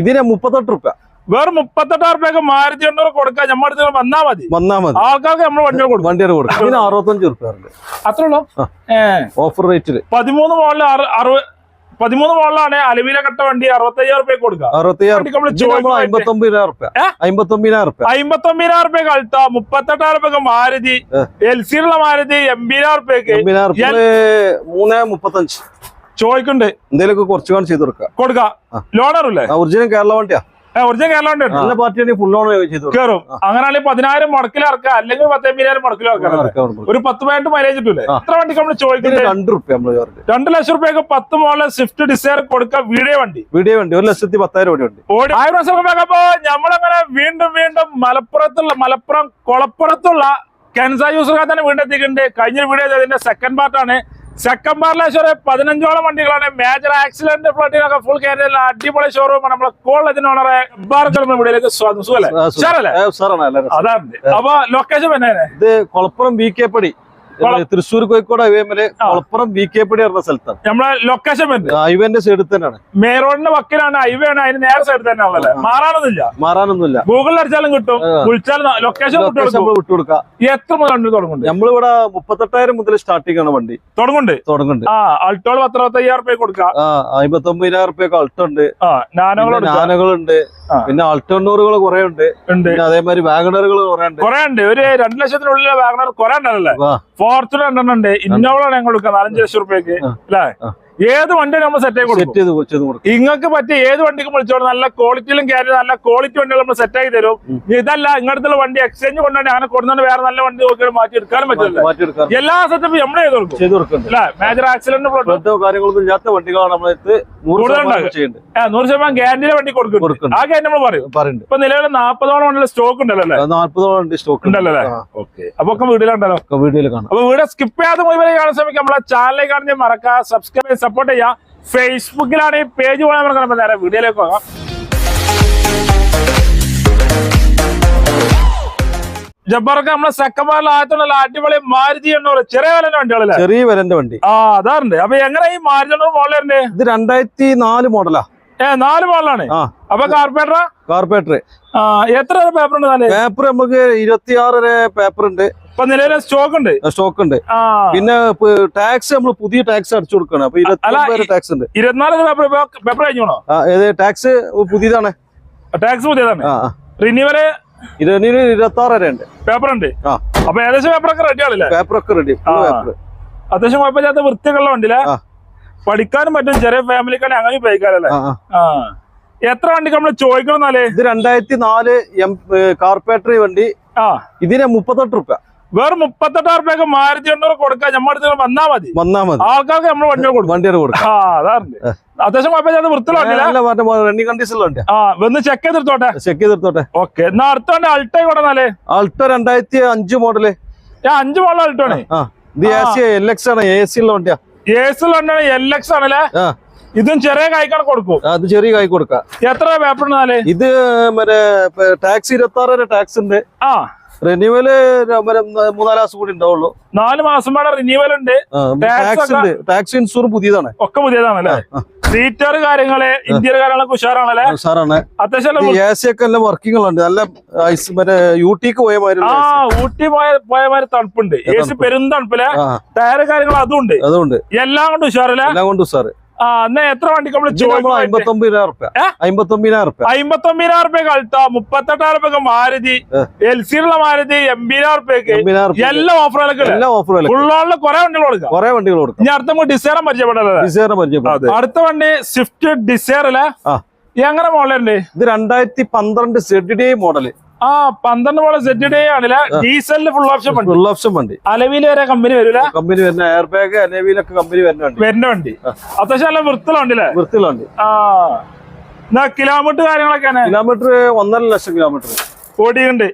ഇതിന് മുപ്പത്തെട്ട് റുപ്യ. വേറെ മുപ്പത്തെട്ടായിരം റുപ്യൊക്കെ മാരുതി എണ്ണൂറ് കൊടുക്കാം. നമ്മുടെ അടുത്ത് വന്നാ മതി. വന്നാ മതി. ആൾക്കാർക്ക് നമ്മൾ വണ്ടികൾ കൊടുക്കും. വണ്ടി കൊടുക്കും. ഇതിന് അറുപത്തഞ്ച് റുപ്യ അത്ര ഉള്ളൂ? ഓഫർ റേറ്റിൽ. പതിമൂന്ന് മോളിൽ അറുപത് പതിമൂന്ന് മോളിലാണ് അലവില കട്ട വണ്ടി അറുപത്തയ്യായിരം റുപ്യ കൊടുക്കുക അറുപത്തയ്യായിരം അമ്പത്തൊമ്പതിനായിരം റുപ്യ? അമ്പത്തൊമ്പതിനായിരം റുപ്യ. അമ്പത്തൊമ്പതിനായിരം റുപ്യ കളിത്ത മുപ്പത്തെട്ടായിരം റുപ്യ മാരുതി. എൽ സി ഉള്ള മാരുതി എൺപതിനായിരം റുപ്യക്ക് റുപ്യ. മൂന്ന് മുപ്പത്തഞ്ച്. ചോദിക്കുന്നുണ്ട് എന്തെങ്കിലും കുറച്ച് കാണും ചെയ്ത് കൊടുക്കുക. കൊടുക്കാം. ലോണറല്ലേ ഒറിജിനൽ കേരള വണ്ടിയാ. ഒറിജിനൽ കേരള വണ്ടി നല്ല ഫുൾ ലോൺ ചെയ്തു കയറും അങ്ങനെയാണെങ്കിൽ പതിനായിരം മുടക്കിൽ ഇറക്കുക അല്ലെങ്കിൽ പത്തൊമ്പതിനായിരം മുടക്കിൽ ഇറക്കാം. ഒരു പത്ത് പതിനെട്ട് മൈലേജ് കിട്ടൂലേ? എത്ര വണ്ടിക്ക് നമ്മൾ ചോദിക്കുന്നത് രണ്ട് റുപ്യ രണ്ട് ലക്ഷം റുപ്യക്ക് പത്ത് മോളെ സ്വിഫ്റ്റ് ഡിസയർ കൊടുക്കുക വീഡിയോ വണ്ടി. വീഡിയോ വണ്ടി. ഒരു ലക്ഷത്തി പത്തായിരം രൂപ ഉണ്ട് ഓടി. ആയിരം വർഷം അപ്പോ നമ്മളങ്ങനെ വീണ്ടും വീണ്ടും മലപ്പുറത്തുള്ള മലപ്പുറം കൊളപ്പുറത്തുള്ള കെൻസ യൂസർ തന്നെ വീണ്ടെത്തിക്കുന്നുണ്ട് കഴിഞ്ഞ വീഡിയോ അതിന്റെ സെക്കൻഡ് പാർട്ടാണ് ഒരു പതിനഞ്ചോളം വണ്ടികളാണ്. മേജർ ആക്സിഡന്റ് ഫ്ലഡിനൊക്കെ ഫുൾ കേരള അടിപൊളി ഷോറൂം നമ്മുടെ കോളേജിന് ഓണറെ ബാർക്കൽ വീടിലേക്ക് സ്വാഗതം. സുഖല്ലേ. അതാണ്. അപ്പൊ ലൊക്കേഷൻ പിന്നെ ഇത് കൊളപ്പുറം വി കെ പടി. തൃശ്ശൂർ കോഴിക്കോട് ഹൈവേമൽ മലപ്പുറം വി കെ പടി പറഞ്ഞ സ്ഥലത്താണ്. നമ്മളെ ലൊക്കേഷൻ ഹൈവേന്റെ സൈഡിൽ തന്നെയാണ്. മെയിൻ റോഡിന്റെ വക്കിലാണ് ഹൈവേ ആണ് അതിന് നേരെ സൈഡ് തന്നെ ഉള്ളത് മാറാനൊന്നുമില്ല. മാറാനൊന്നുമില്ല. ഗൂഗിളിൽ അടിച്ചാലും കിട്ടും. വിളിച്ചാലും ലൊക്കേഷൻ വിട്ടു കൊടുക്കാം വിട്ടുകൊടുക്കാം. എത്ര മുതൽ തുടങ്ങും തുടങ്ങുന്നുണ്ട്? നമ്മളിവിടെ മുപ്പത്തെട്ടായിരം മുതൽ സ്റ്റാർട്ടിംഗ് ആണ് വണ്ടി. തുടങ്ങുന്നുണ്ട്? തുടങ്ങുന്നുണ്ട്. ആ അൾട്ടോൾ പത്ത് അറുപത്തയ്യായിരം റുപ്യ കൊടുക്കാം ആ അമ്പത്തൊമ്പതിനായിരം റുപ്യൊക്കെ അൾട്ടോ ഉണ്ട്. ഞാനുകളുണ്ട് പിന്നെ അൾട്ടോണ്ണൂറുകൾ കുറെ ഉണ്ട്. അതേമാതിരി വാഗണറുകൾ കുറെ ഉണ്ട്. കുറെ ഉണ്ട്. ഒരു രണ്ടു ലക്ഷത്തിനുള്ളിലെ വാഗണർ കുറെ ഉണ്ടല്ലേ. ഫോർച്യൂണർ രണ്ടെണ്ണം. ഉണ്ട് ഇന്നോവളാണ് ഞങ്ങൾ കൊടുക്കുക. നാലഞ്ച് ലക്ഷം റുപ്യക്ക്. അല്ലേ? ഏത് വണ്ടി നമ്മൾ സെറ്റ് ആക്കി സെറ്റ് കൊടുക്കും. നിങ്ങൾക്ക് പറ്റിയ ഏത് വണ്ടിക്കും വിളിച്ചോളൂ. നല്ല ക്വാളിറ്റിയിലും കയറി നല്ല ക്വാളിറ്റി വണ്ടികൾ നമ്മൾ സെറ്റ് ആയി തരും. ഇതല്ല ഇങ്ങനത്തുള്ള വണ്ടി എക്സ്ചേഞ്ച് കൊണ്ടുവന്നെ അങ്ങനെ കൊണ്ടുവന്ന് വേറെ നല്ല വണ്ടി നോക്കിയാൽ മാറ്റി എടുക്കാനും പറ്റില്ല എല്ലാ സെറ്റപ്പും നമ്മൾ ചെയ്ത് കൊടുക്കും. അല്ലേ? മേജർ ആക്സിഡന്റ് കാര്യങ്ങളൊന്നും ഇല്ലാത്ത വണ്ടികളാണ് നമ്മളെടുത്ത് നൂറ് ശതമാനം ഗ്യാരണ്ടിയുടെ വണ്ടി കൊടുക്കും. ആ കാര്യം നമ്മൾ പറയും. പറയുന്നത് ഇപ്പൊ നിലവിലെ നാപ്പതോളം വണ്ടിയുടെ സ്റ്റോക്ക് ഉണ്ടല്ലോ നാല്പതോളം സ്റ്റോക്ക് ഉണ്ടല്ലോ അപ്പൊ ഒക്കെ വീട്ടിലുണ്ടല്ലോ? വീട്ടിൽ കാണാം. അപ്പൊ വീട് സ്കിപ്പ് ചെയ്യാതെ മുഴുവൻ കാണാൻ ശ്രമിക്കാം. നമ്മളെ ചാനലിലേക്ക് കാണുന്ന മറക്കാം സബ്സ്ക്രൈബ് സപ്പോർട്ട് ചെയ്യാം ഫേസ്ബുക്കിലാണ് ഈ പേജ് പോകാൻ മറക്കണം നേരെ വീഡിയോയിലേക്ക് പോകാം. ജബ്ബാർക്ക് നമ്മളെ സെക്കൻഡ് ആയതുകൊണ്ടല്ല അടിപൊളി മാരുതി എണ്ണൂറ് ചെറിയ വിലന്റെ വണ്ടികളല്ലേ? ചെറിയ വിലന്റെ വണ്ടി. ആ അതാറുണ്ട്. അപ്പൊ എങ്ങനെ ഈ മാരുതി എണ്ണൂറ് മോഡലുണ്ട് ഇത് രണ്ടായിരത്തി നാല് മോഡലാ ഏ നാല് മോഡലാണ് അപ്പൊ കാർപ്പേറ്ററാ കാർപ്പേറ്റർ എത്ര പേപ്പർ ഉണ്ട് പേപ്പർ നമുക്ക് ഇരുപത്തിയാറ് വരെ പേപ്പർ ഉണ്ട്. ഇപ്പൊ നിലവിലെ സ്റ്റോക്ക് ഉണ്ട്? സ്റ്റോക്ക് ഉണ്ട്. പിന്നെ ടാക്സ് നമ്മൾ പുതിയ ടാക്സ് അടിച്ചു കൊടുക്കണം. അപ്പൊ ടാക്സ് ഉണ്ട്. ഇരുപത്തിനാല് പേപ്പർ പേപ്പർ കഴിഞ്ഞോണോ ടാക്സ് പുതിയതാണ്? ടാക്സ് പുതിയതാണ്. റിന്യൂവൽ ഇരുപതിന് ഇരുപത്തി ആറ് വരെ ഉണ്ട് പേപ്പർ ഉണ്ട് അപ്പൊ ഏകദേശം പേപ്പറൊക്കെ റെഡി ആണല്ലേ? പേപ്പർ ഒക്കെ റെഡി അത്യാവശ്യം കുഴപ്പമില്ലാത്ത വൃത്തിയൊക്കെയുള്ള വണ്ടിയില്ലേ പഠിക്കാനും പറ്റും ചെറിയ ഫാമിലിക്കാണ് അങ്ങനെ ഉപയോഗിക്കാറല്ലേ ആ എത്ര വണ്ടി നമ്മൾ ചോദിക്കണം എന്നാലേ? ഇത് രണ്ടായിരത്തി നാല് എം കാർപ്പേറ്റർ വണ്ടി. ആ. ഇതിന് മുപ്പത്തെട്ട് റുപ്യ. വേറെ മുപ്പത്തെട്ടായിരം റുപ്യൊക്കെ മാരുതി എണ്ണൂറ് കൊടുക്കാം. നമ്മുടെ വന്നാ മതി. വന്നാ മതി. ആൾക്കാർക്ക് നമ്മൾ വണ്ടി കൊടുക്കും. വണ്ടിയുടെ കൊടുക്കാം. അത്യാവശ്യം കണ്ടീഷനിലുള്ള ആ വന്ന് ചെക്ക് ചെയ്തെടുത്തോട്ടെ ചെക്ക് ചെയ്തെടുത്തോട്ടെ ഓക്കെ എന്നാ അടുത്തോണ്ട് അൾട്ടോ കൊടുന്നാലേ അൾട്ടോ രണ്ടായിരത്തി അഞ്ച് മോഡൽ. ഞാൻ അഞ്ച് model A C L X ആണ് എ സി ഉള്ള വണ്ടിയാ. ഏസിൽ വണ്ടിയാണ് എൽ എക്സ് ആണല്ലേ? ഇതും ചെറിയ കായ്ക്കാണ് കൊടുക്കും. അത് ചെറിയ കായ് കൊടുക്കാം. എത്ര പേപ്പർ ഇത് മറ്റേ ടാക്സ് ഇരുപത്തി ആറ് ടാക്സ് ഉണ്ട്. ആ. റിന്യൂവൽ മൂന്നാൽ മാസം കൂടി ഉണ്ടാവുള്ളൂ. നാല് മാസം വേണം റിന്യൂവൽ ഉണ്ട്. ടാക്സ് ഇൻഷൂർ പുതിയതാണ്. ഒക്കെ പുതിയതാണല്ലേ? സീറ്റർ കാര്യങ്ങൾ ഇന്ത്യയുടെ കാര്യങ്ങളൊക്കെ ഉഷാറാണല്ലേ? ഉഷാറാണ്. അത്യാവശ്യം എ സി ഒക്കെ നല്ല വർക്കിംഗ് ഉണ്ട് നല്ല ഐസ് മറ്റേ യൂട്ടിക്ക് പോയ മാതിരി ആ ഊട്ടി പോയ പോയ മാതിരി തണുപ്പുണ്ട്. എ സി പെരും തണുപ്പിൽ ടയർ കാര്യങ്ങൾ അതും ഉണ്ട്. അതുകൊണ്ട് എല്ലാം കൊണ്ട് ഉഷാറല്ലേ? എല്ലാം കൊണ്ട് എന്നാ എത്ര വണ്ടി നമ്മൾ അമ്പത്തൊമ്പതിനായിരം റുപ്യ. കളിത്ത മുപ്പത്തെട്ടായിരം റുപ്യ. മാരുതി. എൽ സി ഉള്ള മാരുതി എൺപതിനായിരം റുപ്യക്ക് എല്ലാ ഓഫറുകളൊക്കെ എല്ലാ ഓഫറുകളും ഫുള്ളോളിൽ കുറെ വണ്ടികൾ കൊടുക്കാം. കുറെ വണ്ടികൾ കൊടുക്കാം. ഇനി അടുത്ത ഡിസൈറ പരിചയപ്പെടാ ഡിസൈറ പരിചയപ്പെടാം അടുത്ത വണ്ടി സ്വിഫ്റ്റ് ഡിസൈർ അല്ലേ? എങ്ങനെ മോഡലുണ്ട് ഇത് രണ്ടായിരത്തി പന്ത്രണ്ട് സെഡ് ഡി മോഡൽ ആ പന്ത്രണ്ട് പോലെ സെറ്റ് ഡേ ആണല്ലേ? ഡീസലിന് ഫുൾ ഓപ്ഷൻ വണ്ടി. ഫുൾ ഓപ്ഷൻ വണ്ടി. അലവിയിൽ വരെ കമ്പനി വരില്ല? കമ്പനി വരുന്ന എയർ ബാഗ് അലവിയിലൊക്കെ കമ്പനി വരുന്ന വണ്ടി. വരുന്ന വണ്ടി. അത്യാവശ്യം നല്ല വൃത്തിയുള്ള വണ്ടി ആ. എന്നാ കിലോമീറ്റർ കാര്യങ്ങളൊക്കെ കിലോമീറ്റർ ഒന്നര ലക്ഷം കിലോമീറ്റർ ഓടിയുണ്ട്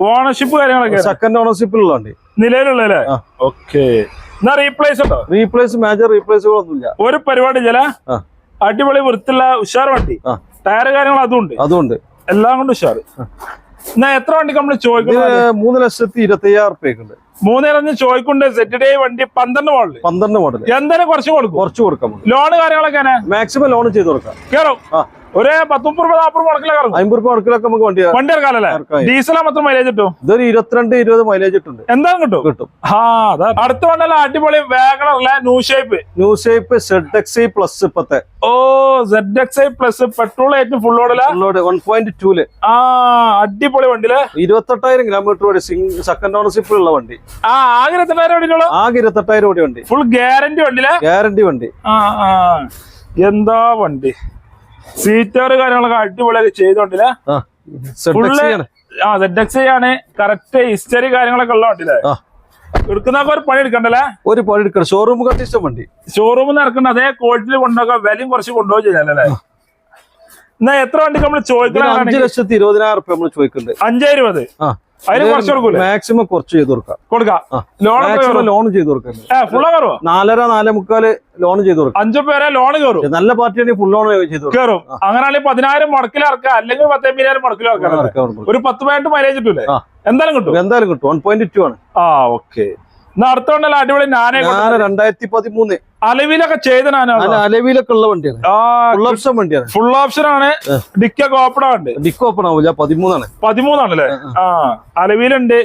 ഓണർഷിപ്പ് കാര്യങ്ങളൊക്കെ സെക്കൻഡ് ഓണർഷിപ്പിലുള്ള വണ്ടി. നിലവിലുള്ളല്ലേ. ഓക്കെ എന്നാ റീപ്ലേസ് ഉണ്ടോ? റീപ്ലേസ് മേജർ റീപ്ലേസുകളൊന്നുമില്ല ഒരു പരിപാടി ചില അടിപൊളി വൃത്തിയുള്ള ഉഷാർ വണ്ടി. ടയർ കാര്യങ്ങൾ അതും ഉണ്ട്. അതുകൊണ്ട് എല്ലാം കൊണ്ടും ഉഷാറ്. എന്നാ എത്ര വണ്ടി നമ്മൾ ചോദിക്കുന്നത് മൂന്ന് ലക്ഷത്തി ഇരുപത്തി അയ്യായിരം റുപ്യക്ക് ഉണ്ട് മൂന്നിറഞ്ഞ് ചോയ്ക്കുണ്ട് സെറ്റ് ഡേ വണ്ടി പന്ത്രണ്ട് മോഡൽ പന്ത്രണ്ട് മോഡൽ എന്തായാലും കുറച്ച് കൊടുക്കും. കുറച്ച് കൊടുക്കാം ലോൺ കാര്യങ്ങളൊക്കെ മാക്സിമം ലോൺ ചെയ്ത് കൊടുക്കാം. കേറും. ഒരു പത്ത് മുപ്പത് രൂപ നാപ്പത് മുടക്കില കറങ്ങും അമ്പത് രൂപ മുടക്കിലൊക്കെ നമുക്ക് വണ്ടി വണ്ടി ഇറക്കാനല്ലേ ഇറക്കാം. ഡീസലാ മാത്രം മൈലേജ് കിട്ടും? ഇതൊരു ഇരുപത്തിരണ്ട് ഇരുപത് മൈലേജ് കിട്ടും എന്താ കിട്ടും? കിട്ടും. ആ അതാ. അടുത്ത വണ്ടല്ല അടിപൊളി വേഗണല്ലേ new shape new shape Z X plus ഇപ്പത്തെ. ഓ Z X I plus petrol ആയിട്ട് ഫുൾ ഓടില്ല ഉള്ളോട് വൺ പോയിന്റ് ടൂൽ ആ അടിപൊളി വണ്ടിയിൽ ഇരുപത്തെട്ടായിരം കിലോമീറ്റർ വരെ സെക്കൻഡ് ഓണർഷിപ്പ് ഉള്ള വണ്ടി. ആ ആകെ എത്രയായിരം വണ്ടിയുള്ളൂ ആകെ ഇരുപത്തെട്ടായിരം ഓടി വണ്ടി. ഫുൾ ഗ്യാരണ്ടി വണ്ടിയിൽ? ഗ്യാരണ്ടി വണ്ടി. എന്താ വണ്ടി? സീറ്റർ കാര്യങ്ങളൊക്കെ അടിപൊളിയൊക്കെ ചെയ്തോണ്ടില്ലേ ഫുള്ള് ആ സെഡ് എക്സ് ആണ്. കറക്റ്റ് ഹിസ്റ്ററി കാര്യങ്ങളൊക്കെ ഉള്ള വണ്ടിയില്ലേ ആ. എടുക്കുന്നൊക്കെ ഒരു പണി എടുക്കണ്ടല്ലേ? ഒരു പണി എടുക്കണം. ഷോറൂം കണ്ടീഷൻ വണ്ടി. ഷോറൂമിൽ നടക്കണ്ട അതേ ക്വാളിറ്റിയിൽ കൊണ്ടുപോകാൻ വിലയും കുറച്ച് കൊണ്ടുപോയി ചെയ്യാനല്ലേ എന്നാ എത്ര വണ്ടി നമ്മൾ ചോദിക്കണം അഞ്ചു ലക്ഷത്തി ഇരുപതിനായിരം റുപ്യ നമ്മൾ ചോദിക്കുന്നുണ്ട്. അഞ്ചേ ഇരുപത്. ആ. മാക്സിമം കുറച്ച് ചെയ്ത് കൊടുക്കാം. ലോൺ ചെയ്ത് കൊടുക്കാം. നാലര നാലേ മുക്കാൽ ലോൺ ചെയ്ത് കൊടുക്കാം. അഞ്ചു പേരെ ലോൺ കയറും. നല്ല പാർട്ടിയാണെങ്കിൽ ഫുൾ ലോൺ ചെയ്ത് കയറും. അങ്ങനെയാണെങ്കിൽ പതിനായിരം മുടക്കിൽ ഇറക്കാം അല്ലെങ്കിൽ പത്തേമ്പതിനായിരം മുടക്കിൽ ഇറക്കാം. ഒരു പത്ത് പതിനെട്ട് മൈലേജ് കിട്ടൂലേ. എന്തായാലും കിട്ടും. എന്തായാലും കിട്ടും. വൺ പോയിന്റ് ടു ആണ്. ആ ഓക്കെ എന്നാ അടുത്തോണ്ടല്ല അടിപൊളി നാനേ ഞാൻ രണ്ടായിരത്തി പതിമൂന്ന് അലവിലൊക്കെ ചെയ്ത നല്ല അലവിലൊക്കെ ഉള്ള വണ്ടിയാണ്. ഫുൾ ഓപ്ഷൻ വണ്ടിയാണ്. ഫുൾ ഓപ്ഷൻ ആണ്. ഡിക്കൊക്കെ ഓപ്പൺ ഉണ്ട് ഡിക്ക് ഓപ്പൺ ആവില്ല പതിമൂന്നാണ്. പതിമൂന്നാണല്ലേ? ആ അലവിലുണ്ട്.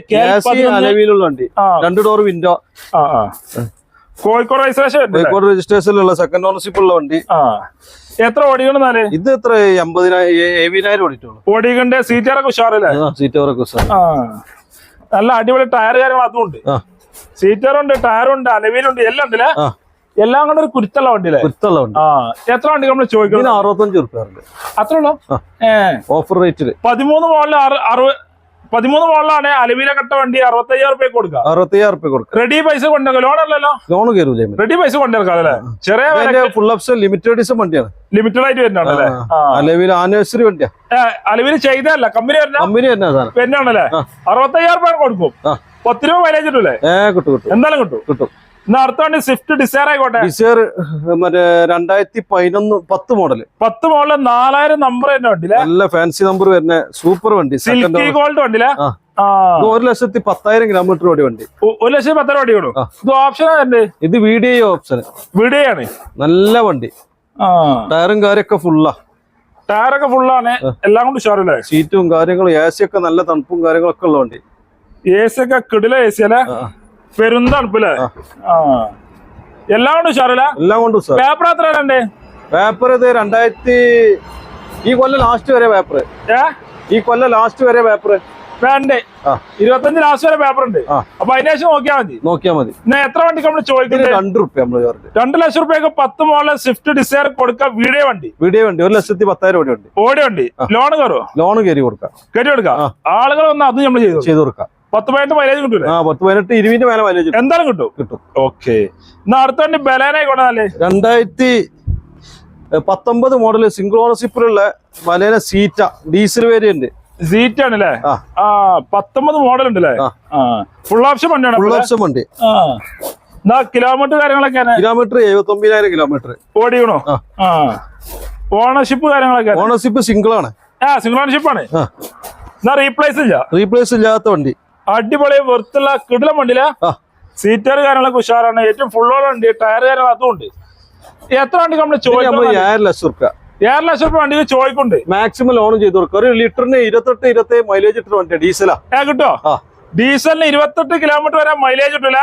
അലവിലുള്ള വണ്ടി. രണ്ട് ഡോർ വിൻഡോ ആ ആ. കോഴിക്കോട് രജിസ്ട്രേഷൻ കോഴിക്കോട് രജിസ്ട്രേഷനിലുള്ള സെക്കൻഡ് ഓണർഷിപ്പ് ഉള്ള വണ്ടി. എത്ര ഓടിക്കണെന്നാൽ ഇത് എത്ര? എൺപതിനായിരം ഏവിനായിരം ഓടിയിട്ടുള്ളൂ. ഓടിക്കണ്ടേ. സീറ്ററൊക്കെ ഉഷാറല്ലേ? സീറ്റ് അവരൊക്കെ സാർ ആ. നല്ല അടിപൊളി ടയർ കാര്യങ്ങൾ അതും ഉണ്ട്. സീറ്ററുണ്ട് ടയറുണ്ട് അലവിലുണ്ട് എല്ലാം ഉണ്ടല്ലേ എല്ലാം കൂടെ ഒരു കുരുത്തുള്ള വണ്ടിയില്ലേ? കുരുത്തുള്ള വണ്ടി. ആ എത്ര വണ്ടി നമ്മൾ ചോദിക്കുന്നത്? അറുപത്തഞ്ച് റുപ്യ അത്ര ഉള്ളൂ? ഓഫർ റേറ്റിൽ. പതിമൂന്ന് മോളിൽ അറുപത് പതിമൂന്ന് മോളിലാണ് അലവില കട്ട വണ്ടി അറുപത്തയ്യായിരം റുപ്യ കൊടുക്കുക അറുപത്തയ്യായിരം റുപ്യ കൊടുക്കുക റെഡി പൈസ കൊണ്ടുവരും ലോൺ അല്ലല്ലോ? ലോൺ കയറൂലേ റെഡി പൈസ കൊണ്ടുവെക്കാം അല്ലേ ചെറിയ ഫുൾ ഓപ്ഷൻ ലിമിറ്റഡ് എഡിഷൻ വണ്ടിയാണ്. ലിമിറ്റഡ് ആയിട്ട് വരുന്നതാണല്ലേ ആ അലവിൽ ആനിവേഴ്സറി വണ്ടിയാ. അലവിൽ ചെയ്തല്ല കമ്പനി വരുന്ന കമ്പനി വരുന്നതാണല്ലേ ആ. അറുപത്തയ്യായിരം രൂപ കൊടുക്കും. പത്ത് രൂപ മൈലേജ് കിട്ടൂലേ കിട്ടും കിട്ടും. എന്തായാലും കിട്ടും. കിട്ടും. എന്നാ അടുത്ത വണ്ടി സ്വിഫ്റ്റ് ഡിസയർ ആയിക്കോട്ടെ. ഡിസയർ മറ്റേ രണ്ടായിരത്തി പതിനൊന്ന് പത്ത് മോഡൽ പത്ത് മോഡൽ നാലായിരം നമ്പർ തന്നെ വണ്ടിയില്ലേ നല്ല ഫാൻസി നമ്പർ വരുന്ന സൂപ്പർ വണ്ടി. സിൽക്കി ഗോൾഡ് ഇത് ഒരു ലക്ഷത്തി പത്തായിരം കിലോമീറ്റർ ഓടി വണ്ടി. ഒരു ലക്ഷത്തി പത്തായിരം കൊടുക്കും ആ. ഇത് ഓപ്ഷൻ ഇത് വീഡിയോ ഓപ്ഷൻ വീഡിയോ ആണ്. നല്ല വണ്ടി. ടയറും കാര്യമൊക്കെ ഫുള്ളാ ടയറൊക്കെ ഫുള്ളാണ് എല്ലാം കൊണ്ട് ഷോറല്ലേ സീറ്റും കാര്യങ്ങളും എ സി ഒക്കെ നല്ല തണുപ്പും കാര്യങ്ങളൊക്കെ ഉള്ള വണ്ടി. എ സി ഒക്കെ കിടില എ സി അല്ലേ പെരുന്തണുപ്പല്ലേ? ആ. എല്ലാം കൊണ്ട് ഉഷാറല്ലേ? എല്ലാം കൊണ്ടും സാർ പേപ്പർ എത്ര രണ്ടേ പേപ്പർ ഇത് രണ്ടായിരത്തി ഈ കൊല്ലം ലാസ്റ്റ് വരെ പേപ്പർ. ഈ കൊല്ലം ലാസ്റ്റ് വരെ പേപ്പർ. വേണ്ടേ? ഇരുപത്തഞ്ച് ലാസ്റ്റ് വരെ പേപ്പർ ഉണ്ട്. അപ്പൊ അതിന് ശേഷം നോക്കിയാൽ മതി. നോക്കിയാൽ മതി. എത്ര വണ്ടിക്ക് നമ്മൾ ചോദിക്കുന്നത്? രണ്ട് റുപ്യ രണ്ട് ലക്ഷം റുപ്യക്ക് പത്ത് മോളിലെ സ്വിഫ്റ്റ് ഡിസയർ കൊടുക്കാം വീഡിയോ വണ്ടി. വീഡിയോ വണ്ടി. ഒരു ലക്ഷത്തി പത്തായിരം ഓടി വണ്ടി. ഓടി വണ്ടി. ലോൺ കയറുമോ ലോൺ കയറി കൊടുക്കാം. കയറി കൊടുക്കാം. ആളുകൾ വന്ന് അത് നമ്മൾ ചെയ്ത് കൊടുക്കാം. പത്ത് പതിനെട്ട് മൈലേജ് കിട്ടൂലേ? ആ പത്ത് പതിനെട്ട് ഇരുപതിന്റെ മേലെ മൈലേജ് എന്തായാലും കിട്ടും? കിട്ടും. ഓക്കെ എന്നാ അടുത്ത വണ്ടി ബലേനായിക്കോട്ടെ നല്ലേ രണ്ടായിരത്തി പത്തൊമ്പത് model single ഓണർഷിപ്പിലുള്ള Baleno Zeta diesel variant Zeta ആണല്ലേ ആ പത്തൊമ്പത് മോഡൽ ഉണ്ടല്ലേ? ഫുൾ ഓപ്ഷൻ വണ്ടിയാണ് ഫുൾ ഓപ്ഷൻ വണ്ടി. എന്നാ കിലോമീറ്റർ കാര്യങ്ങളൊക്കെ കിലോമീറ്റർ എഴുപത്തി ഒമ്പതിനായിരം കിലോമീറ്റർ ഓടിയണോ ഓണർഷിപ്പ് കാര്യങ്ങളൊക്കെ ഓണർഷിപ്പ് സിംഗിൾ ആണ്. ആ സിംഗിൾ ഓണർഷിപ്പ് ആണ്. റീപ്ലേസ് ഇല്ല. റീപ്ലേസ് ഇല്ലാത്ത വണ്ടി. അടിപൊളി വെറുത്തുള്ള കിടിലം വണ്ടിയില. സീറ്റർ കാര്യങ്ങളൊക്കെ ഉഷാറാണ്. ഏറ്റവും ഫുൾ ഉണ്ട് ടയർ കാര്യങ്ങൾ അതും ഉണ്ട്. എത്ര വണ്ടി നമ്മൾ നമ്മൾ ചോദിക്കുന്നത് ഏഴര ലക്ഷം റുപ്യ ഏഴര ലക്ഷം രൂപ വണ്ടിക്ക് ചോദിക്കുന്നുണ്ട്. മാക്സിമം ലോൺ ചെയ്ത് കൊടുക്കും. ഒരു ലിറ്ററിന് ഇരുപത്തെട്ട് ഇരുപത്തി മൈലേജ് ഇട്ട വണ്ടി ഡീസലാ ഏ കിട്ടോ? ഡീസലിന് ഇരുപത്തെട്ട് കിലോമീറ്റർ വരെ മൈലേജ് ഇട്ടില്ല.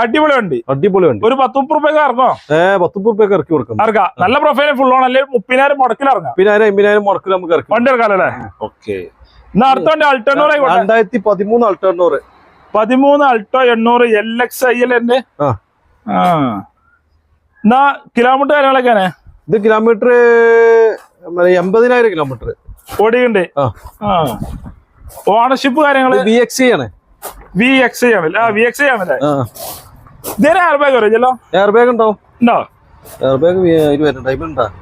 അടിപൊളി വണ്ടി. അടിപൊളി വണ്ടി. ഒരു പത്ത് മുപ്പത് രൂപയ്ക്ക് ഇറങ്ങോ? ഏ പത്ത് മുപ്പത് റുപ്യക്ക് ഇറക്കി കൊടുക്കും. ഇറക്കാം നല്ല പ്രൊഫൈലും ഫുൾ ഓൺ അല്ലെങ്കിൽ മുപ്പതിനായിരം മുടക്കിൽ ഇറങ്ങാം. അമ്പതിനായിരം അമ്പതിനായിരം മുടക്കിൽ നമുക്ക് ഇറക്കാം വണ്ടി ഇറക്കാമല്ലേ ഓക്കെ. രണ്ടായിരത്തി പതിമൂന്ന് അൾട്ടർണൂറ് പതിമൂന്ന് അൾട്ടോ എണ്ണൂറ് എൽ എക്സ് ഐ എൽ എന്റെ എന്നാ കിലോമീറ്റർ കാര്യങ്ങളൊക്കെയാണ്? ഇത് കിലോമീറ്റർ എൺപതിനായിരം കിലോമീറ്റർ ഓടിയുണ്ട് ഓണർഷിപ്പ് കാര്യങ്ങൾ? വി എക്സ് ആണ്. വി എക്സ് ഐ ആണല്ലേ ആ വി എക്സ് ആണല്ലേ ഇതേ എയർ ബാഗ് വരും എയർ ബാഗ് ഉണ്ടോ? ഉണ്ടോ? എയർ ബാഗ് ഇത് വരുന്ന ടൈം ഉണ്ടാ? ഇത് മഞ്ച Air bag? എയർ ബാഗ് വരുന്നില്ല ഇല്ലല്ലേ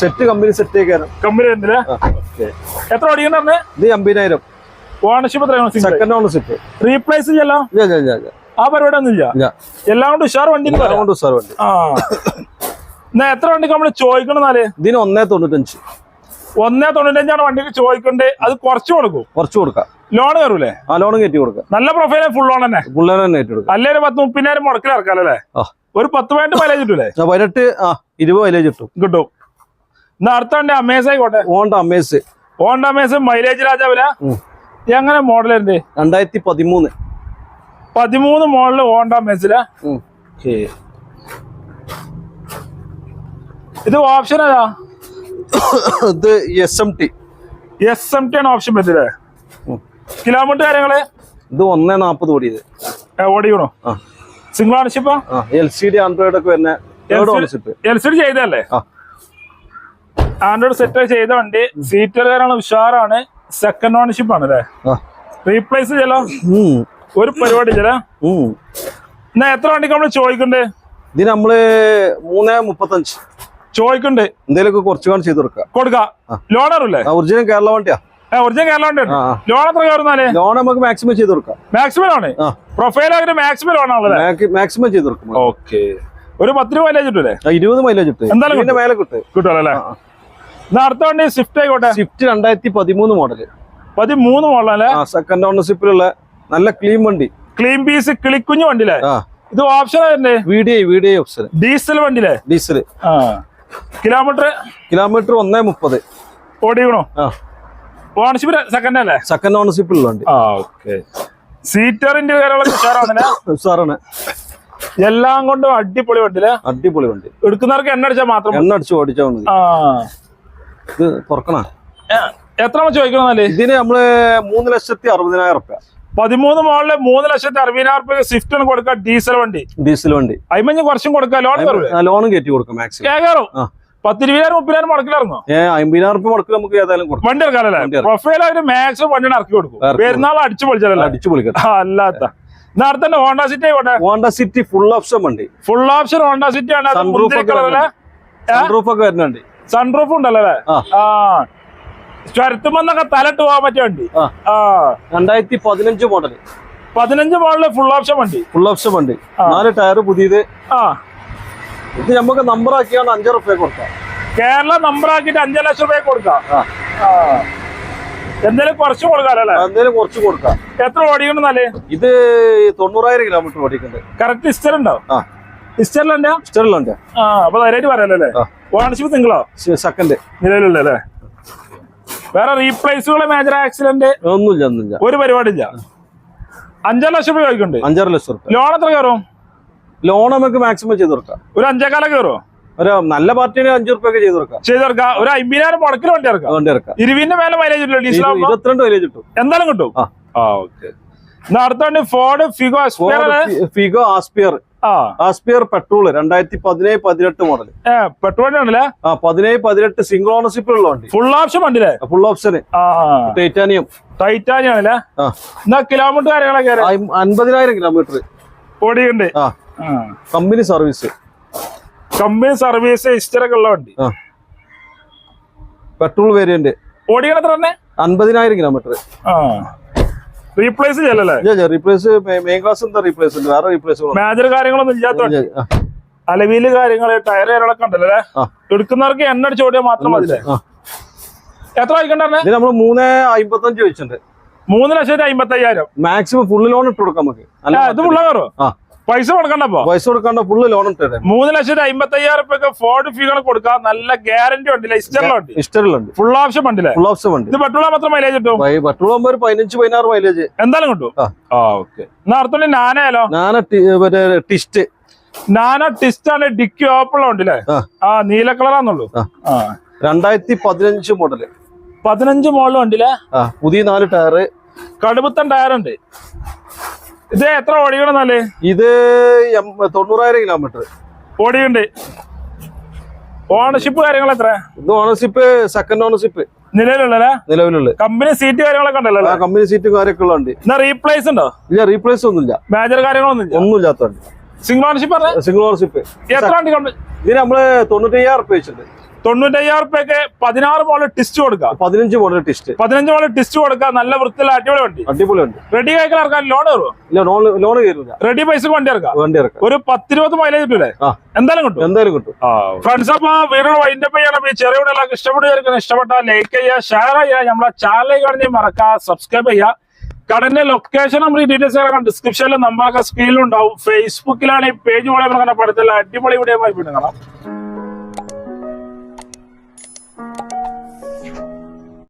സെറ്റ് കമ്പനി സെറ്റ് കമ്പനി എത്ര ഓടിക്കണ്ടേ ഇത് അമ്പതിനായിരം ഓണർഷിപ്പ് സെക്കൻഡ് ഓണർഷിപ്പ് റീപ്ലേസ് ചെയ്യല്ലോ ആ പരിപാടി ഒന്നും ഇല്ല? എല്ലാം കൊണ്ട് ഉഷാർ വണ്ടി കൊണ്ട് സാർ വണ്ടി. എത്ര വണ്ടി നമ്മൾ ചോദിക്കണെന്നാൽ ഇതിന് ഒന്നേ തൊണ്ണൂറ്റഞ്ച്. ഒന്നേ തൊണ്ണൂറ്റഞ്ചാണ് വണ്ടിക്ക് ചോദിക്കണ്ടേ? അത് കുറച്ച് കൊടുക്കും. കുറച്ച് കൊടുക്കാം. ലോൺ കയറൂലേ? ആ ലോൺ കയറ്റി കൊടുക്കാം. നല്ല പ്രൊഫൈൽ ഫുൾ ലോൺ തന്നെ. ഫുൾ ലോൺ തന്നെ കൊടുക്കാം. അല്ലേ ഒരു പത്ത് മുപ്പതിനായിരം മുടക്കിൽ ഇറക്കാലോ ഒരു പത്ത് പതിനെട്ട് മൈലേജ് കിട്ടൂലേ? പതിനെട്ട് ആ ഇരുപത് മൈലേജ് കിട്ടും. കിട്ടും. എന്നാ അടുത്ത വണ്ടി അമേസ് ആയിക്കോട്ടെ. Honda Amaze Honda Amaze mileage രാജാവില. എങ്ങനെ മോഡൽ ഉണ്ട് രണ്ടായിരത്തി പതിമൂന്ന് പതിമൂന്ന് മോഡൽ ഹോണ്ട അമേസില ഇത് ഓപ്ഷൻ ഏതാ? ഇത് S M T S M T ആണ് ഓപ്ഷൻ പറ്റില്ലേ കിലോമീറ്റർ കാര്യങ്ങൾ? ഇത് ഒന്നേ നാപ്പത് ഓടിയത്. ഓടിയണോ single ownership L C D android ഒക്കെ വരുന്ന ഓണർഷിപ്പ് എൽ സി ഡി ചെയ്തല്ലേ ആൻഡ്രോയിഡ് സെറ്റ് ചെയ്ത വണ്ടി സീറ്റർ കാര്യങ്ങൾ ഉഷാറാണ്. സെക്കൻഡ് ഓണർഷിപ്പ് ആണ് അല്ലേ റീപ്ലേസ് ചെയ്യലോ. ഒരു പരിപാടി ചില ഉം. എന്നാ എത്ര വണ്ടിക്ക് നമ്മൾ ചോദിക്കണ്ടേ? ഇത് നമ്മൾ മൂന്നേ മുപ്പത്തഞ്ച്. ചോദിക്കണ്ടേ. എന്തെങ്കിലും കുറച്ച് കാണും ചെയ്ത് കൊടുക്കാം. കൊടുക്കാം. ലോൺ അറിയില്ലേ ഒറിജിനൽ കേരള വണ്ടിയാ. ഒറിജിനൽ കേരള ഉണ്ട്. ആ ആ. ലോൺ എത്ര കയറുന്നാലേ ലോൺ നമുക്ക് മാക്സിമം ചെയ്ത് കൊടുക്കാം. മാക്സിമം ആണ് പ്രൊഫൈൽ ആയിട്ട് മാക്സിമം ലോൺ ആണല്ലേ മാക്സിമം ചെയ്ത് കൊടുക്കും. ഓക്കെ ഒരു പത്ത് രൂപ മൈലേജ് കിട്ടൂലേ? ആ, ഇരുപത് മൈലേജ് കിട്ടും. എന്തായാലും ഇതിന്റെ മേലെ കിട്ടും. കിട്ടുമല്ലോ അല്ലേ? ആ, ആ. എന്നാ അടുത്ത വണ്ടി സ്വിഫ്റ്റ് ആയിക്കോട്ടെ? സ്വിഫ്റ്റ് രണ്ടായിരത്തി പതിമൂന്ന് മോഡൽ പതിമൂന്ന് മോഡലല്ലേ സെക്കൻഡ് ഓണർഷിപ്പിലുള്ള നല്ല ക്ലീൻ വണ്ടി. ക്ലീൻ പീസ് കിളിക്കുഞ്ഞു വണ്ടിയില്ലേ? ഇത് ഓപ്ഷൻ ആയിരുന്നേ? ഓപ്ഷൻ ഡീസൽ വണ്ടിയിലെ ഡീസൽ കിലോമീറ്റർ കിലോമീറ്റർ ഒന്നേ മുപ്പത്. ഓടിക്കണോ? ആ. ഓണർഷിപ്പ് സെക്കൻഡ് അല്ലേ? സെക്കൻഡ് ഓണർഷിപ്പിലുള്ള വണ്ടി. ആ ഓക്കെ സീറ്ററിന്റെ കാര്യങ്ങളൊക്കെ ഉഷാറാണല്ലേ സാറാണ് എല്ലാം കൊണ്ടും അടിപൊളി വണ്ടിയില്ലേ അടിപൊളി വണ്ടി. എടുക്കുന്നവർക്ക് എണ്ണ അടിച്ചാൽ മാത്രം മതി. എണ്ണ അടിച്ച് ഓടിച്ചാൽ മതി. ആ. ഇത് തുറക്കണ? എത്ര എത്ര ചോദിക്കണമെന്നല്ലേ ഇതിന് നമ്മൾ മൂന്ന് ലക്ഷത്തി അറുപതിനായിരം റുപ്യ പതിമൂന്ന് മോളിൽ മൂന്ന് ലക്ഷത്തി അറുപതിനായിരം റുപ്യ സ്വിഫ്റ്റ് കൊടുക്കാം ഡീസൽ വണ്ടി. ഡീസൽ വണ്ടി. അയിമഞ്ഞ് കുറച്ചും കൊടുക്കാം ലോൺ ലോണും കയറ്റി കൊടുക്കാം മാക്സിമം കയറും? ആ പത്ത് ഇരുപതിനായിരം മുപ്പതിനായിരം മുടക്കിലിറങ്ങോ ഏ അമ്പതിനായിരം റുപ്യ മുടക്കിൽ നമുക്ക് ഏതായാലും കൊടുക്കാം. വണ്ടി ഇറക്കാനല്ലേ. പ്രൊഫൈൽ അവർ മാക്സിമം വണ്ടി ഇറക്കി കൊടുക്കും. പെരുന്നാൾ അടിച്ചു പൊളിച്ചാലല്ലേ? അടിച്ചു പൊളിക്കട്ടെ അല്ലാത്ത. നേരത്തെ ഹോണ്ട സിറ്റി ആയിക്കോട്ടെ. ഹോണ്ട സിറ്റി ഫുൾ ഓപ്ഷൻ വണ്ടി. ഫുൾ ഓപ്ഷൻ ഹോണ്ട സിറ്റി ആണ്. സൺറൂഫ് ഒക്കെ വരുന്നുണ്ട്. സൺറൂഫ് ഉണ്ടല്ലോ അല്ലേ? ആ. ചുരത്തുമെന്നൊക്കെ തലട്ട് പോകാൻ പറ്റിയ വണ്ടി. രണ്ടായിരത്തി പതിനഞ്ച് മോഡൽ പതിനഞ്ച് മോഡൽ ഫുൾ ഓപ്ഷൻ വണ്ടി. ഫുൾ ഓപ്ഷൻ വണ്ടി. നാല് ടയർ പുതിയത്. ആ. ഇത് നമുക്ക് നമ്പർ ആക്കിയാണ് അഞ്ചര റുപ്യ കൊടുക്കാം. കേരള നമ്പർ ആക്കിയിട്ട് അഞ്ചു ലക്ഷം രൂപ കൊടുക്കാം. എന്തേലും കുറച്ച് കൊടുക്കാല്ലേ എന്തേലും കുറച്ച് കൊടുക്കാം. എത്ര ഓടിക്കണമെന്നല്ലേ ഇത് തൊണ്ണൂറായിരം കിലോമീറ്റർ ഓടിക്കുന്നുണ്ട്. കറക്റ്റ് ഹിസ്റ്റർ ഉണ്ടോ? ഹിസ്റ്ററിലെന്താ ഇഷ്ടമുണ്ട് ആ അപ്പൊ ധൈര്യമായിട്ട് പറയാലല്ലേ. ഓണർഷിപ്പ് നിങ്ങളോ സെക്കൻഡ് നിലവിലല്ലേ വേറെ റീപ്ലേസുകളെ മേജർ ആക്സിഡന്റ് ഒന്നുമില്ല ഒന്നുമില്ല. ഒരു പരിപാടിയില്ല. അഞ്ചര ലക്ഷം രൂപ ചോദിക്കുന്നുണ്ട്. അഞ്ചര ലക്ഷം റുപ്യ ലോൺ എത്ര കയറും? ലോൺ നമുക്ക് മാക്സിമം ചെയ്തു കൊടുക്കാം. ഒരു അഞ്ചേക്കാലം കയറുമോ ഒരു നല്ല പാർട്ടിന് അഞ്ചു റുപ്യ ഒക്കെ ചെയ്ത് കൊടുക്കാം. ചെയ്ത് കൊടുക്കാം. ഒരു അമ്പതിനായിരം മുടക്കിൽ വണ്ടി ഇറക്കാം വണ്ടി ഇറക്കാം ഇരുവിന്റെ മേലെ മൈലേജ് ഇരുപത്തിരണ്ട് മൈലേജ് കിട്ടും. എന്തായാലും കിട്ടും? ആ. Okay അടുത്തോണ്ട് Ford Figo Figo Aspire Aspire petrol രണ്ടായിരത്തി പതിനേഴ് പതിനെട്ട് മോഡൽ പെട്രോൾ ആണല്ലേ? ആ പതിനേഴ് പതിനെട്ട് സിംഗിൾ ഓണർഷിപ്പിലുള്ള വണ്ടി. ഫുൾ ഓപ്ഷൻ വണ്ടിയില്ലേ ഫുൾ ഓപ്ഷൻ ടൈറ്റാനിയം ടൈറ്റാനിയം ആണല്ലേ? എന്നാ കിലോമീറ്റർ കാര്യങ്ങളൊക്കെ അൻപതിനായിരം കിലോമീറ്റർ ഓടിയുണ്ട് ആ. Company service. Company service history ഉള്ള വണ്ടി. പെട്രോൾ വേരിയന്റ് തന്നെ അൻപതിനായിരം കിലോമീറ്റർ റീപ്ലേസ് ചെയ്യലല്ലേ? റീപ്ലേസ് മെയിൻ ക്ലാസ് എന്താ റീപ്ലേസ് ഉണ്ട്? വേറെ റീപ്ലേസ് മേജർ കാര്യങ്ങളൊന്നും ഇല്ലാത്ത വണ്ടി അലവിൽ കാര്യങ്ങൾ ടയർ കാര്യങ്ങളൊക്കെ ഉണ്ടല്ലോ എടുക്കുന്നവർക്ക് എണ്ണ അടിച്ച് ഓടിയാൽ മാത്രം മതി എത്ര ആയിക്കണ്ടേ നമ്മൾ മൂന്ന് അമ്പത്തഞ്ച് ചോദിച്ചിട്ടുണ്ട്. മൂന്ന് ലക്ഷത്തി അമ്പത്തി അയ്യായിരം മാക്സിമം ഫുള്ള് ലോൺ ഇട്ട് കൊടുക്കാം നമുക്ക്. അല്ല ഇത് ഫുള്ള കയറോ ആ. പൈസ കൊടുക്കണ്ടപ്പോ പൈസ കൊടുക്കണ്ട ഫുള്ള് ലോൺ ഇട്ടത് മൂന്ന് ലക്ഷത്തി അമ്പത്തി അയ്യായിരം ഒക്കെ ഫോർഡ് ഫീകൾ കൊടുക്കാം നല്ല ഗ്യാരണ്ടി ഉണ്ട്. ഇസ്റ്ററിലുണ്ട് ഇസ്റ്ററിലുണ്ട് ഫുൾ ഓപ്ഷൻ ഉണ്ടല്ലേ ഫുൾ ഓപ്ഷൻ ഉണ്ട്. ഇത് പെട്രോൾ മാത്രം മൈലേജ് കിട്ടും? പെട്രോൾ ആകുമ്പോൾ ഒരു പതിനഞ്ച് പതിനാറ് മൈലേജ് എന്തായാലും കിട്ടും? ആ. ഓക്കെ എന്നാ അർത്ഥം നാനയാലോ നാന ടിസ്റ്റ്. നാന ടിസ്റ്റ് ആണ് ഡിക്കി ഓപ്പൺ ഉണ്ടല്ലേ ആ. നീല കളറാന്നുള്ളൂ രണ്ടായിരത്തി പതിനഞ്ച് മോഡൽ പതിനഞ്ച് മോഡലും ഉണ്ടല്ലേ പുതിയ നാല് ടയർ കടുപ്പത്തൻ ടയർ ഉണ്ട്. ഇത് എത്ര ഓടിക്കണം എന്നാൽ ഇത് തൊണ്ണൂറായിരം കിലോമീറ്റർ. ഓടിയുണ്ട് ഓണർഷിപ്പ് കാര്യങ്ങൾ എത്ര? ഇത് ഓണർഷിപ്പ് സെക്കൻഡ് ഓണർഷിപ്പ്. നിലവിലുള്ളല്ലേ നിലവിലുള്ള കമ്പനി സീറ്റ് കാര്യങ്ങളൊക്കെ ഉണ്ടല്ലോ കമ്പനി സീറ്റും കാര്യമൊക്കെ ഉള്ള വണ്ടി. എന്നാ റീപ്ലേസ് ഉണ്ടോ? ഇല്ല റീപ്ലേസ് ഒന്നുമില്ല. മേജർ കാര്യങ്ങളൊന്നും ഇല്ല ഒന്നും ഇല്ലാത്ത വണ്ടി. സിംഗിൾ ഓണർഷിപ്പ് സിംഗിൾ ഓണർഷിപ്പ് എത്ര ഇതിന് നമ്മൾ റുപ്യ വെച്ചിട്ടുണ്ട്. തൊണ്ണൂറ്റയ്യായിരം റുപ്യക്ക് പതിനാറ് പോലെ ടിസ്റ്റ് കൊടുക്കാം. പതിനഞ്ച് പോലെ ടിസ്റ്റ് പതിനഞ്ച് പോലെ ടിസ്റ്റ് കൊടുക്കാം. നല്ല വൃത്തിയുള്ള അടിപൊളി വണ്ടി. അടിപൊളി വണ്ടി. റെഡി ആയിക്കാൻ ഇറക്കാൻ ലോൺ കയറുമോ ഇല്ല ലോൺ ലോൺ കയറില്ല റെഡി പൈസ വണ്ടി ഇറക്കാം. വണ്ടി ഇറക്കാം. ഒരു പത്തിരുപത് മൈലേജ് കിട്ടൂലേ? എന്തായാലും കിട്ടും. എന്തായാലും കിട്ടും. ഫ്രണ്ട്സ് അപ്പൊ വീടുകൾ വൈൻഡപ്പ് ചെയ്യണം. ഈ ചെറിയ വീടുകളൊക്കെ ഇഷ്ടപ്പെട്ടു ഇഷ്ടപ്പെട്ടാൽ ലൈക്ക് ചെയ്യുക ഷെയർ ചെയ്യുക. നമ്മളെ ചാനൽ കാണുന്ന മറക്കുക സബ്സ്ക്രൈബ് ചെയ്യുക. കടന്റെ ലൊക്കേഷൻ നമ്മൾ ഡീറ്റെയിൽസ് ഇറക്കാം ഡിസ്ക്രിപ്ഷനിൽ നമ്മളൊക്കെ സ്ക്രീനിലുണ്ടാവും ഫേസ്ബുക്കിലാണ് ഈ പേജ് പോലെ പഠിത്തല്ല അടിപൊളി വീഡിയോ ആയി കാണാം.